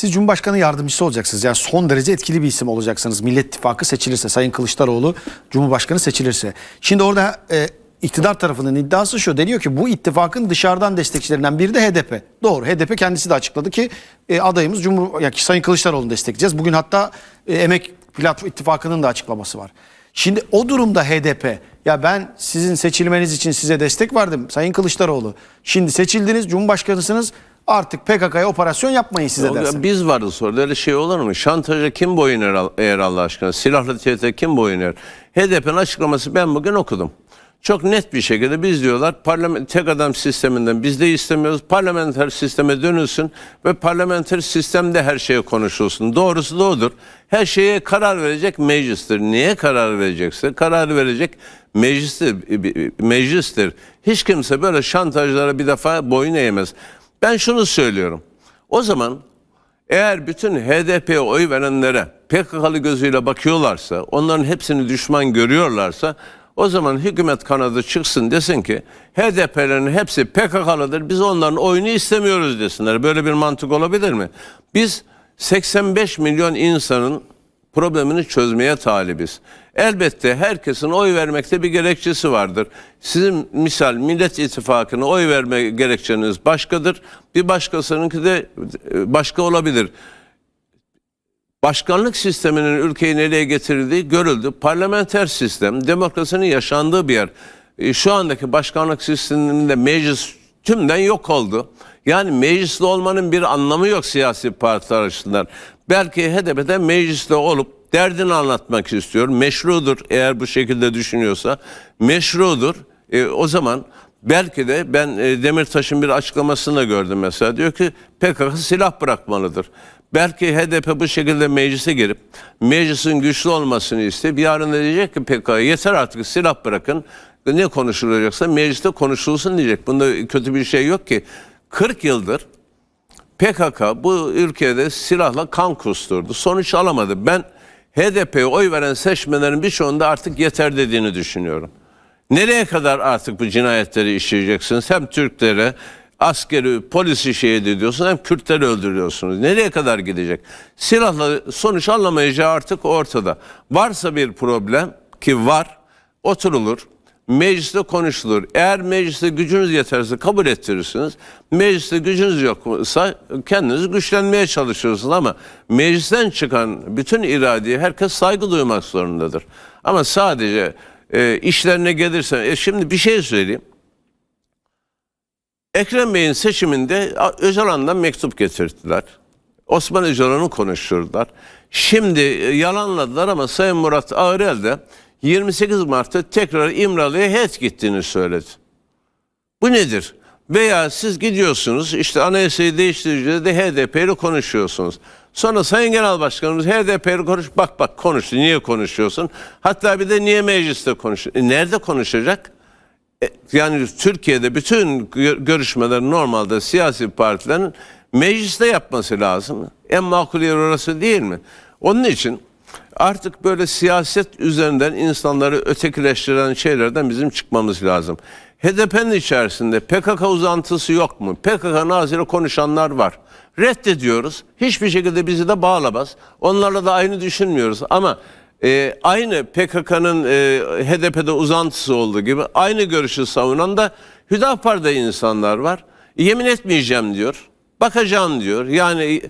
Siz Cumhurbaşkanı yardımcısı olacaksınız. Yani son derece etkili bir isim olacaksınız. Millet İttifakı seçilirse, Sayın Kılıçdaroğlu Cumhurbaşkanı seçilirse. Şimdi orada e, iktidar tarafının iddiası şu. Deniyor ki bu ittifakın dışarıdan destekçilerinden biri de HDP. Doğru. HDP kendisi de açıkladı ki e, adayımız Cumhur ya ki Sayın Kılıçdaroğlu'nu destekleyeceğiz. Bugün hatta e, Emek Platform İttifakı'nın da açıklaması var. Şimdi o durumda HDP ya ben sizin seçilmeniz için size destek verdim Sayın Kılıçdaroğlu. Şimdi seçildiniz Cumhurbaşkanısınız artık PKK'ya operasyon yapmayın size O- dersin. Biz varız orada öyle şey olur mu? Şantaja kim boyun eğer, Allah aşkına? Silahlı tehdide kim boyun eğer? HDP'nin açıklaması ben bugün okudum. Çok net bir şekilde biz diyorlar parlament, tek adam sisteminden biz de istemiyoruz. Parlamenter sisteme dönülsün ve parlamenter sistemde her şeye konuşulsun. Doğrusu da odur. Her şeye karar verecek meclistir. Niye karar verecekse karar verecek meclistir. meclistir. Hiç kimse böyle şantajlara bir defa boyun eğmez. Ben şunu söylüyorum. O zaman eğer bütün HDP'ye oy verenlere PKK'lı gözüyle bakıyorlarsa, onların hepsini düşman görüyorlarsa o zaman hükümet kanadı çıksın desin ki HDP'lerin hepsi PKK'lıdır biz onların oyunu istemiyoruz desinler. Böyle bir mantık olabilir mi? Biz 85 milyon insanın problemini çözmeye talibiz. Elbette herkesin oy vermekte bir gerekçesi vardır. Sizin misal Millet İttifakı'na oy verme gerekçeniz başkadır. Bir başkasınınki de başka olabilir. Başkanlık sisteminin ülkeyi nereye getirdiği görüldü. Parlamenter sistem, demokrasinin yaşandığı bir yer. E, Şu andaki başkanlık sisteminde meclis tümden yok oldu. Yani meclisli olmanın bir anlamı yok siyasi partiler açısından. Belki HDP'de mecliste olup derdini anlatmak istiyor. Meşrudur eğer bu şekilde düşünüyorsa. Meşrudur. E, o zaman belki de ben e, Demirtaş'ın bir açıklamasını gördüm mesela. Diyor ki PKK silah bırakmalıdır. Belki HDP bu şekilde meclise girip meclisin güçlü olmasını isteyip yarın diyecek ki PKK yeter artık silah bırakın. Ne konuşulacaksa mecliste konuşulsun diyecek. Bunda kötü bir şey yok ki. 40 yıldır PKK bu ülkede silahla kan kusturdu. Sonuç alamadı. Ben HDP'ye oy veren seçmenlerin birçoğunda artık yeter dediğini düşünüyorum. Nereye kadar artık bu cinayetleri işleyeceksiniz? Hem Türklere, askeri, polisi şehit ediyorsunuz hem Kürtleri öldürüyorsunuz. Nereye kadar gidecek? Silahla sonuç alamayacağı artık ortada. Varsa bir problem ki var, oturulur. Mecliste konuşulur. Eğer mecliste gücünüz yeterse kabul ettirirsiniz. Mecliste gücünüz yoksa kendiniz güçlenmeye çalışıyorsunuz ama meclisten çıkan bütün iradeye herkes saygı duymak zorundadır. Ama sadece e, işlerine gelirse, e, şimdi bir şey söyleyeyim. Ekrem Bey'in seçiminde Öcalan'dan mektup getirdiler. Osman Öcalan'ı konuşturdular. Şimdi e, yalanladılar ama Sayın Murat Ağrel de 28 Mart'ta tekrar İmralı'ya heyet gittiğini söyledi. Bu nedir? Veya siz gidiyorsunuz işte anayasayı değiştireceğiz de HDP ile konuşuyorsunuz. Sonra Sayın Genel Başkanımız HDP ile konuş bak bak konuştu niye konuşuyorsun? Hatta bir de niye mecliste konuşuyor? E, nerede konuşacak? E, yani Türkiye'de bütün gö- görüşmeler normalde siyasi partilerin mecliste yapması lazım. En makul yer orası değil mi? Onun için artık böyle siyaset üzerinden insanları ötekileştiren şeylerden bizim çıkmamız lazım. HDP'nin içerisinde PKK uzantısı yok mu? PKK nazire konuşanlar var. Reddediyoruz. Hiçbir şekilde bizi de bağlamaz. Onlarla da aynı düşünmüyoruz. Ama e, aynı PKK'nın e, HDP'de uzantısı olduğu gibi aynı görüşü savunan da Hüdapar'da insanlar var. Yemin etmeyeceğim diyor. Bakacağım diyor. Yani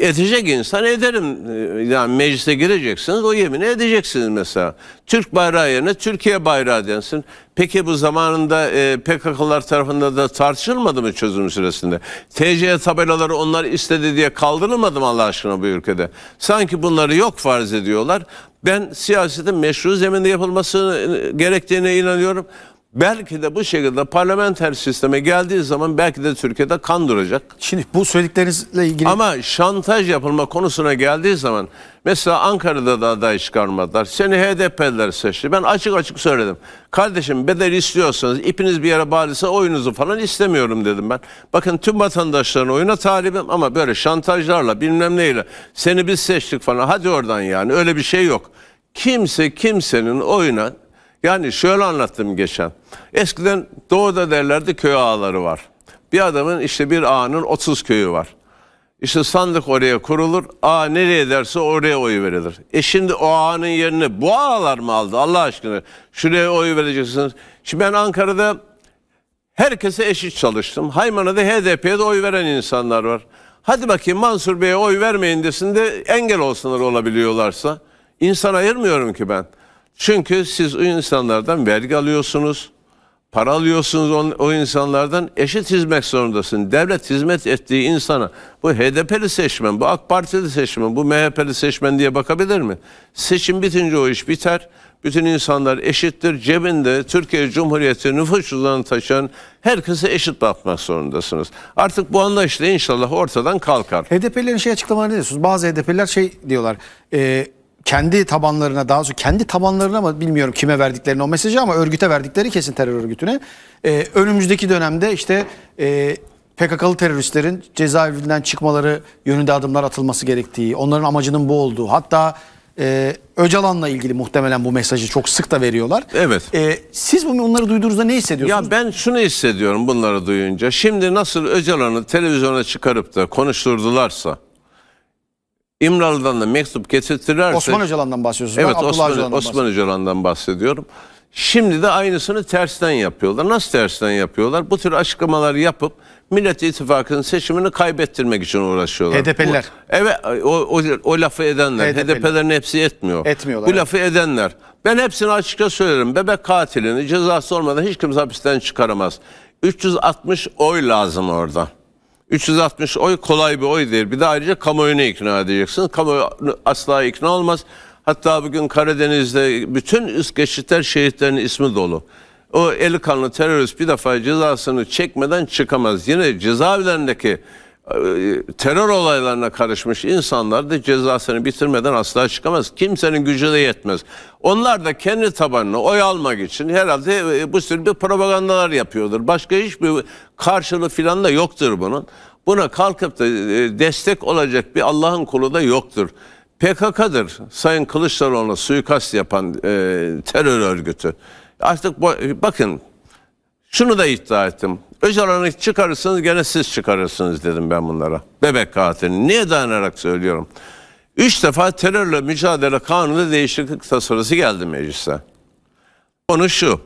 edecek insan ederim. Ee, Yani meclise gireceksiniz o yemini edeceksiniz mesela. Türk bayrağı yerine Türkiye bayrağı densin. Peki bu zamanında e, PKK'lar tarafından da tartışılmadı mı çözüm süresinde? TC tabelaları onlar istedi diye kaldırılmadı mı Allah aşkına bu ülkede? Sanki bunları yok farz ediyorlar. Ben siyasetin meşru zeminde yapılması gerektiğine inanıyorum. Belki de bu şekilde parlamenter sisteme geldiği zaman belki de Türkiye'de kan duracak. Şimdi bu söylediklerinizle ilgili Ama şantaj yapılma konusuna geldiği zaman mesela Ankara'da da aday çıkarmadılar. Seni HDP'liler seçti. Ben açık açık söyledim. Kardeşim bedel istiyorsanız ipiniz bir yere bağlıysa oyunuzu falan istemiyorum dedim ben. Bakın tüm vatandaşların oyuna talibim ama böyle şantajlarla bilmem neyle seni biz seçtik falan hadi oradan yani öyle bir şey yok. Kimse kimsenin oyuna yani şöyle anlattım geçen. Eskiden doğuda derlerdi köy ağaları var. Bir adamın işte bir ağanın 30 köyü var. İşte sandık oraya kurulur. A nereye derse oraya oy verilir. E şimdi o ağanın yerine bu ağalar mı aldı Allah aşkına? Şuraya oy vereceksiniz. Şimdi ben Ankara'da herkese eşit çalıştım. Haymana'da HDP'ye de oy veren insanlar var. Hadi bakayım Mansur Bey'e oy vermeyin desin de engel olsunlar olabiliyorlarsa. İnsan ayırmıyorum ki ben. Çünkü siz o insanlardan vergi alıyorsunuz. Para alıyorsunuz o, o insanlardan eşit hizmet zorundasın. Devlet hizmet ettiği insana bu HDP'li seçmen, bu AK Partili seçmen, bu MHP'li seçmen diye bakabilir mi? Seçim bitince o iş biter. Bütün insanlar eşittir. Cebinde Türkiye Cumhuriyeti nüfus cüzdanını taşıyan herkese eşit bakmak zorundasınız. Artık bu anlayışla inşallah ortadan kalkar. HDP'lilerin şey açıklamalarını ne diyorsunuz? Bazı HDP'liler şey diyorlar. e, kendi tabanlarına daha doğrusu kendi tabanlarına ama bilmiyorum kime verdiklerini o mesajı ama örgüte verdikleri kesin terör örgütüne. e, önümüzdeki dönemde işte e, PKK'lı teröristlerin cezaevinden çıkmaları yönünde adımlar atılması gerektiği, onların amacının bu olduğu. Hatta e, Öcalan'la ilgili muhtemelen bu mesajı çok sık da veriyorlar. Evet. E, siz bunu onları duyduğunuzda ne hissediyorsunuz? Ya ben şunu hissediyorum bunları duyunca. Şimdi nasıl Öcalan'ı televizyona çıkarıp da konuşturdularsa İmralı'dan da mektup getirtirlerse Osman Öcalan'dan bahsediyorsunuz. Evet Ben Osman, Öcalan'dan Osman Öcalan'dan bahsediyorum. Şimdi de aynısını tersten yapıyorlar. Nasıl tersten yapıyorlar? Bu tür açıklamalar yapıp Millet İttifakı'nın seçimini kaybettirmek için uğraşıyorlar. HDP'liler. Evet o, o, o lafı edenler. HDP'liler. HDP'lerin hepsi etmiyor. Etmiyorlar, Bu lafı edenler. Ben hepsini açıkça söylerim. Bebek katilini cezası olmadan hiç kimse hapisten çıkaramaz. 360 oy lazım orada. 360 oy kolay bir oy değil. Bir de ayrıca kamuoyunu ikna edeceksin. Kamuoyu asla ikna olmaz. Hatta bugün Karadeniz'de bütün geçitler şehitlerin ismi dolu. O eli kanlı terörist bir defa cezasını çekmeden çıkamaz. Yine cezaevlerindeki terör olaylarına karışmış insanlar da cezasını bitirmeden asla çıkamaz. Kimsenin gücü de yetmez. Onlar da kendi tabanını oy almak için herhalde e, bu tür bir propagandalar yapıyordur. Başka hiçbir karşılığı filan da yoktur bunun. Buna kalkıp da e, destek olacak bir Allah'ın kulu da yoktur. PKK'dır Sayın Kılıçdaroğlu'na suikast yapan e, terör örgütü. Artık bakın şunu da iddia ettim. Öcalan'ı çıkarırsınız gene siz çıkarırsınız dedim ben bunlara. Bebek katilini. Niye dayanarak söylüyorum? Üç defa terörle mücadele kanunu değişiklik tasarısı geldi meclise. Konu şu.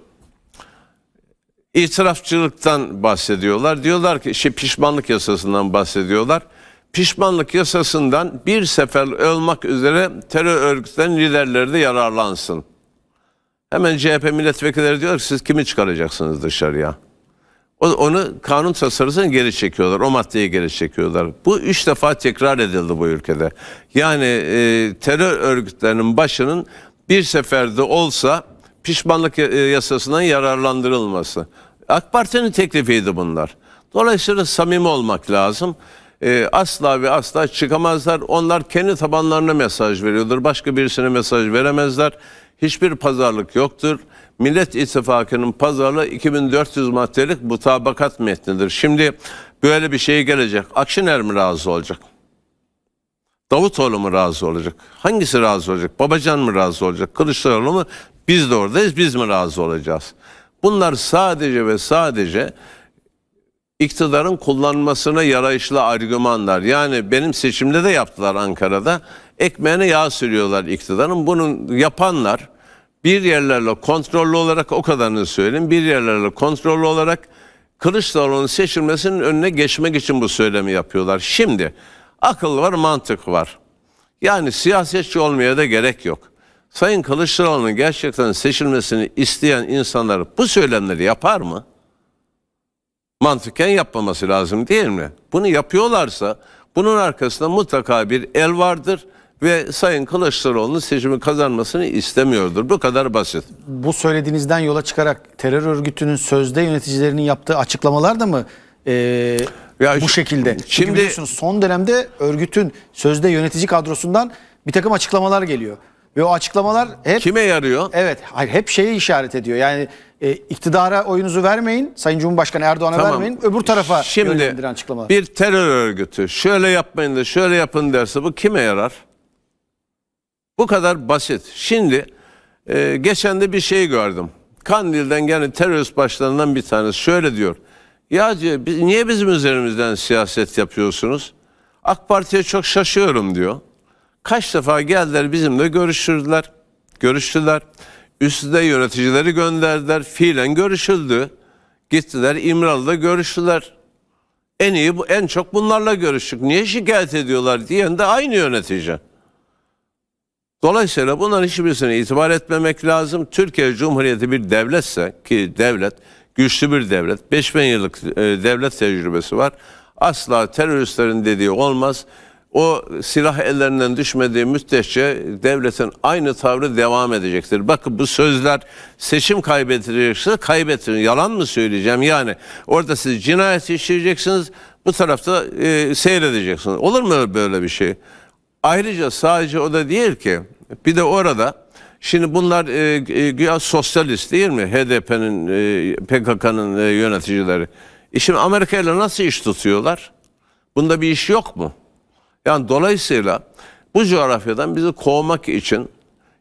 İtirafçılıktan bahsediyorlar. Diyorlar ki şey pişmanlık yasasından bahsediyorlar. Pişmanlık yasasından bir sefer olmak üzere terör örgütlerinin liderleri de yararlansın. Hemen CHP milletvekilleri diyor ki siz kimi çıkaracaksınız dışarıya? Onu kanun tasarısını geri çekiyorlar. O maddeyi geri çekiyorlar. Bu üç defa tekrar edildi bu ülkede. Yani e, terör örgütlerinin başının bir seferde olsa pişmanlık e, yasasından yararlandırılması. AK Parti'nin teklifiydi bunlar. Dolayısıyla samimi olmak lazım. E, asla ve asla çıkamazlar. Onlar kendi tabanlarına mesaj veriyordur. Başka birisine mesaj veremezler. Hiçbir pazarlık yoktur. Millet İttifakı'nın pazarlığı 2400 maddelik mutabakat metnidir. Şimdi böyle bir şey gelecek. Akşener mi razı olacak? Davutoğlu mu razı olacak? Hangisi razı olacak? Babacan mı razı olacak? Kılıçdaroğlu mu? Biz de oradayız. Biz mi razı olacağız? Bunlar sadece ve sadece iktidarın kullanmasına yarayışlı argümanlar. Yani benim seçimde de yaptılar Ankara'da. Ekmeğine yağ sürüyorlar iktidarın. Bunun yapanlar bir yerlerle kontrollü olarak o kadarını söyleyeyim. Bir yerlerle kontrollü olarak Kılıçdaroğlu'nun seçilmesinin önüne geçmek için bu söylemi yapıyorlar. Şimdi akıl var, mantık var. Yani siyasetçi olmaya da gerek yok. Sayın Kılıçdaroğlu'nun gerçekten seçilmesini isteyen insanlar bu söylemleri yapar mı? mantıken yapmaması lazım değil mi? Bunu yapıyorlarsa bunun arkasında mutlaka bir el vardır ve Sayın Kılıçdaroğlu'nun seçimi kazanmasını istemiyordur. Bu kadar basit. bu söylediğinizden yola çıkarak terör örgütünün sözde yöneticilerinin yaptığı açıklamalar da mı e, Ya bu şekilde? Çünkü şimdi- biliyorsunuz son dönemde örgütün sözde yönetici kadrosundan bir takım açıklamalar geliyor. Ve o açıklamalar hep Kime yarıyor? evet hayır hep şeye işaret ediyor. Yani e, iktidara oyunuzu vermeyin. Sayın Cumhurbaşkanı Erdoğan'a Tamam. vermeyin. Öbür tarafa Şimdi yönlendiren açıklamalar. bir terör örgütü şöyle yapmayın da şöyle yapın derse bu kime yarar? Bu kadar basit. Şimdi e, geçen de bir şey gördüm. Kandil'den gelen terörist başlarından bir tanesi şöyle diyor. Ya diyor, biz- niye bizim üzerimizden siyaset yapıyorsunuz? AK Parti'ye çok şaşıyorum diyor. Kaç defa geldiler bizimle görüştürdüler. Görüştüler. Üstüde yöneticileri gönderdiler. Fiilen görüşüldü. Gittiler İmralı'da görüştüler. En iyi en çok bunlarla görüştük. Niye şikayet ediyorlar diyen de aynı yönetici. Dolayısıyla bunların hiçbirisine itibar etmemek lazım. Türkiye Cumhuriyeti bir devletse ki devlet güçlü bir devlet. 5000 yıllık e, devlet tecrübesi var. Asla teröristlerin dediği olmaz. O silah ellerinden düşmediği müddetçe devletin aynı tavrı devam edecektir. Bakın bu sözler seçim kaybedilecekse kaybettirin. Yalan mı söyleyeceğim? Yani orada siz cinayet işleyeceksiniz, bu tarafta e, seyredeceksiniz. Olur mu böyle bir şey? Ayrıca sadece o da değil ki bir de orada şimdi bunlar e, e, güya sosyalist değil mi? HDP'nin e, PKK'nın e, yöneticileri. E şimdi Amerika ile nasıl iş tutuyorlar? Bunda bir iş yok mu? Yani dolayısıyla bu coğrafyadan bizi kovmak için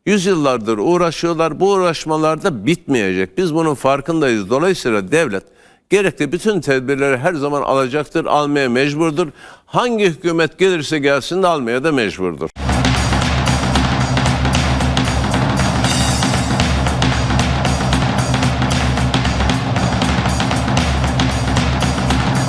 yüzyıllardır uğraşıyorlar. Bu uğraşmalar da bitmeyecek. Biz bunun farkındayız. Dolayısıyla devlet gerekli bütün tedbirleri her zaman alacaktır, almaya mecburdur. Hangi hükümet gelirse gelsin de almaya da mecburdur.